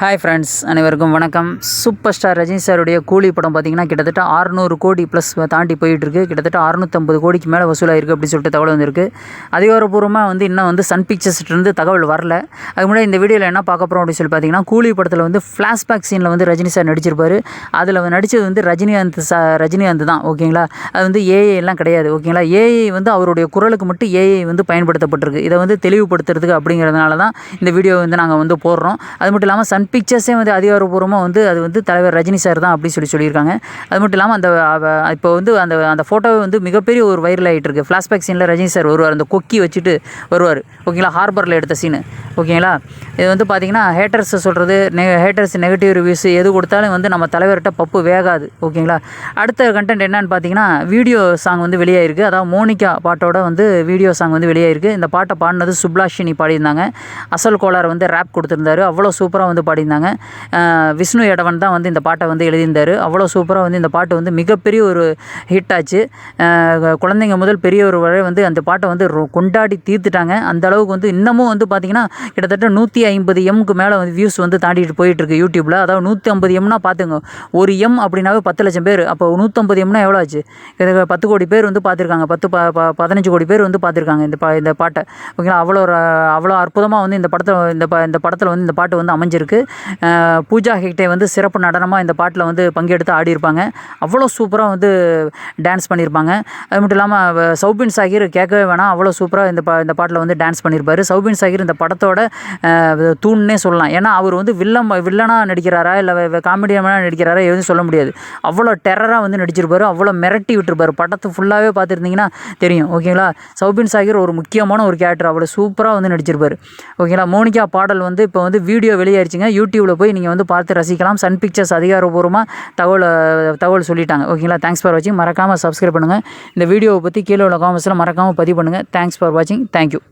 Hi friends அனைவருக்கும் வணக்கம். Super star Rajini சாருடைய கூலி படம் பார்த்தீங்கன்னா கிட்டத்தட்ட 600 கோடி ப்ளஸ் தாண்டி போயிட்டுருக்கு. கிட்டத்தட்ட 650 கோடிக்கு மேலே வசூலாயிருக்கு அப்படின்னு சொல்லிட்டு தகவல் வந்திருக்கு. அதிகாரப்பூர்வமாக வந்து இன்னும் வந்து சன் பிக்சர்ஸ்லேருந்து தகவல் வரல. அதுக்கு முன்னாடி இந்த வீடியோவில் என்ன பார்க்க போகிறோம் அப்படின்னு சொல்லி பார்த்தீங்கன்னா கூலி படத்தில் வந்து ஃப்ளாஷ்பேக் சீனில் வந்து ரஜினி சார் நடிச்சிருப்பார். அதில் நடித்தது வந்து ரஜினிகாந்த் சா ரஜினிகாந்த் தான் ஓகேங்களா அது வந்து ஏஐ எல்லாம் கிடையாது ஓகேங்களா ஏஐ வந்து அவருடைய குரலுக்கு மட்டும் ஏஐ வந்து பயன்படுத்தப்பட்டிருக்கு. இதை வந்து தெளிவுபடுத்துறதுக்கு அப்படிங்கிறதுனால தான் இந்த வீடியோ வந்து நாங்கள் வந்து போடுறோம். அது மட்டும் இல்லாமல் சன் பிக்சர்ஸே வந்து அதிகாரப்பூர்வமாக வந்து அது வந்து தலைவர் ரஜினி சார் தான் அப்படின்னு சொல்லி சொல்லியிருக்காங்க. அது மட்டும் இல்லாமல் அந்த இப்போ வந்து அந்த அந்த ஃபோட்டோவே வந்து மிகப்பெரிய ஒரு வைரல் ஆகிட்டு இருக்கு. ஃப்ளாஷ்பேக் சீனில் ரஜினி சார் வருவார். அந்த கொக்கி வச்சுட்டு வருவார். ஓகேங்களா? ஹார்பரில் எடுத்த சீனு ஓகேங்களா? இது வந்து பார்த்தீங்கன்னா ஹேட்டர்ஸ் சொல்கிறது நெ ஹேட்டர்ஸ் நெகட்டிவ் ரிவ்யூஸ் எது கொடுத்தாலும் வந்து நம்ம தலைவர்கிட்ட பப்பு வேகாது ஓகேங்களா? அடுத்த கண்டென்ட் என்னன்னு பார்த்தீங்கன்னா வீடியோ சாங் வந்து வெளியாயிருக்கு. அதாவது மோனிகா பாட்டோட வந்து வீடியோ சாங் வந்து வெளியாயிருக்கு. இந்த பாட்டை பாடினது சுப்லாஷினி பாடியிருந்தாங்க. அசல் கோளார் வந்து ரேப் கொடுத்துருந்தாரு. அவ்வளோ சூப்பராக வந்து பாடியிருந்தாங்க. விஷ்ணு எடவன் தான் வந்து இந்த பாட்டை வந்து எழுதியிருந்தாரு. அவ்வளோ சூப்பராக வந்து இந்த பாட்டு வந்து மிகப்பெரிய ஒரு ஹிட் ஆச்சு. குழந்தைங்க முதல் பெரியவர் வரை வந்து அந்த பாட்டை வந்து ரொ- கொண்டாடி தீர்த்துட்டாங்க. அந்த அளவுக்கு வந்து இன்னமும் வந்து பார்த்தீங்கன்னா கிட்டத்தட்ட நூற்றி ஐம்பது எம்க்கு மேலே வந்து வியூஸ் வந்து தாண்டிட்டு போயிட்டுருக்கு யூடியூப்பில் அதாவது நூற்றி ஐம்பது எம்னா பார்த்துங்க ஒரு எம் அப்படின்னாவே பத்து லட்சம் பேர். அப்போ நூற்றம்பது எம்னா எவ்வளோ ஆச்சு? இது பத்து கோடி பேர் வந்து பார்த்துருக்காங்க பத்து ப ப- பதினஞ்சு கோடி பேர் வந்து பார்த்துருக்காங்க இந்த பா இந்த பாட்டை. ஓகேங்களா? அவ்வளோ அவ்வளோ அற்புதமாக வந்து இந்த படத்தில் இந்த ப இந்த படத்தில் வந்து இந்த பாட்டு வந்து அமைஞ்சிருக்கு. பூஜா ஹெக்டே வந்து சிறப்பு நடனமாக இந்த பாட்டில் வந்து பங்கெடுத்து ஆடியிருப்பாங்க. அவ்வளோ சூப்பராக வந்து டான்ஸ் பண்ணியிருப்பாங்க. அது மட்டும் இல்லாமல் சௌபின் சாகிர் கேட்கவே வேணாம். அவ்வளோ சூப்பராக இந்த பா இந்த பாட்டில் வந்து டான்ஸ் பண்ணியிருப்பார். சௌபின் சாகிர் இந்த படத்தோட படத்தோட தூண்னே சொல்லலாம். ஏன்னா அவர் வந்து வில்லம் வில்லனாக நடிக்கிறாரா இல்லை காமெடியனாக நடிக்கிறாரா எதுவும் சொல்ல முடியாது. அவ்வளோ டெரராக வந்து நடிச்சிருப்பார் அவ்வளோ மிரட்டி விட்டுருப்பாரு. படத்தை ஃபுல்லாகவே பார்த்துருந்தீங்கன்னா தெரியும். ஓகேங்களா? சௌபின் சாகிர் ஒரு முக்கியமான ஒரு கேரக்டர் அவ்வளோ சூப்பராக வந்து நடிச்சிருப்பார். ஓகேங்களா? மோனிகா பாடல் வந்து இப்போ வந்து வீடியோ வெளியாயிருச்சுங்க. யூடியூப்பில் போய் நீங்கள் வந்து பார்த்து ரசிக்கலாம். சன் பிக்சர்ஸ் அதிகாரபூர்வமாக தகவல் தகவல் சொல்லிட்டாங்க. ஓகேங்களா? தேங்க்ஸ் ஃபார் வாட்சிங் மறக்காமல் சப்ஸ்கிரைப் பண்ணுங்கள் இந்த வீடியோவை பற்றி கீழே உள்ள காமெண்ட்ஸில் மறக்காமல் பதிவு பண்ணுங்கள் தேங்க்ஸ் ஃபார் வாட்சிங் தேங்க்யூ